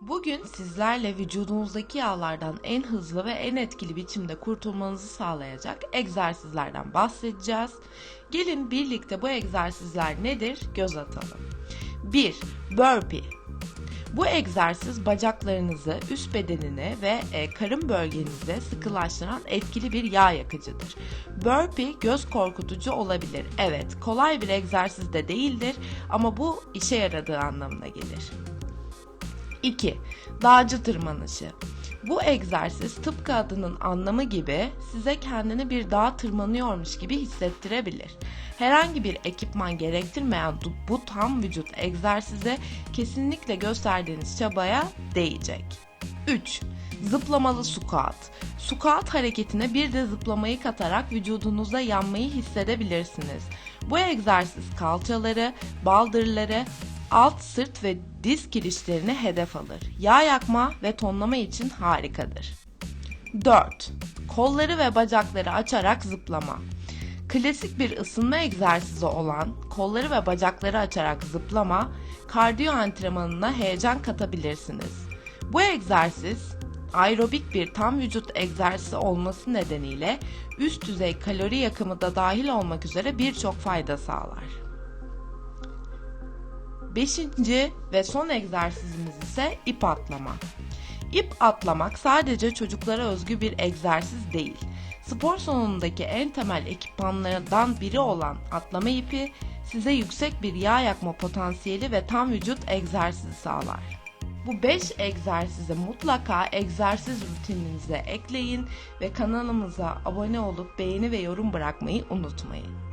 Bugün sizlerle vücudunuzdaki yağlardan en hızlı ve en etkili biçimde kurtulmanızı sağlayacak egzersizlerden bahsedeceğiz. Gelin birlikte bu egzersizler nedir göz atalım. 1. Burpee. Bu egzersiz bacaklarınızı, üst bedenini ve e, karın bölgenizi sıkılaştıran etkili bir yağ yakıcıdır. Burpee göz korkutucu olabilir. Evet, kolay bir egzersiz de değildir ama bu işe yaradığı anlamına gelir. 2. Dağcı tırmanışı. Bu egzersiz tıpkı adının anlamı gibi size kendini bir dağa tırmanıyormuş gibi hissettirebilir. Herhangi bir ekipman gerektirmeyen bu tam vücut egzersize kesinlikle gösterdiğiniz çabaya değecek. 3. Zıplamalı squat. Squat hareketine bir de zıplamayı katarak vücudunuzda yanmayı hissedebilirsiniz. Bu egzersiz kalçaları, baldırları, alt sırt ve diz kirişlerini hedef alır. Yağ yakma ve tonlama için harikadır. 4. Kolları ve bacakları açarak zıplama. Klasik bir ısınma egzersizi olan kolları ve bacakları açarak zıplama, kardiyo antrenmanına heyecan katabilirsiniz. Bu egzersiz aerobik bir tam vücut egzersizi olması nedeniyle üst düzey kalori yakımı da dahil olmak üzere birçok fayda sağlar. Beşinci ve son egzersizimiz ise ip atlama. İp atlamak sadece çocuklara özgü bir egzersiz değil. Spor salonundaki en temel ekipmanlardan biri olan atlama ipi size yüksek bir yağ yakma potansiyeli ve tam vücut egzersizi sağlar. Bu 5 egzersizi mutlaka egzersiz rutininize ekleyin ve kanalımıza abone olup beğeni ve yorum bırakmayı unutmayın.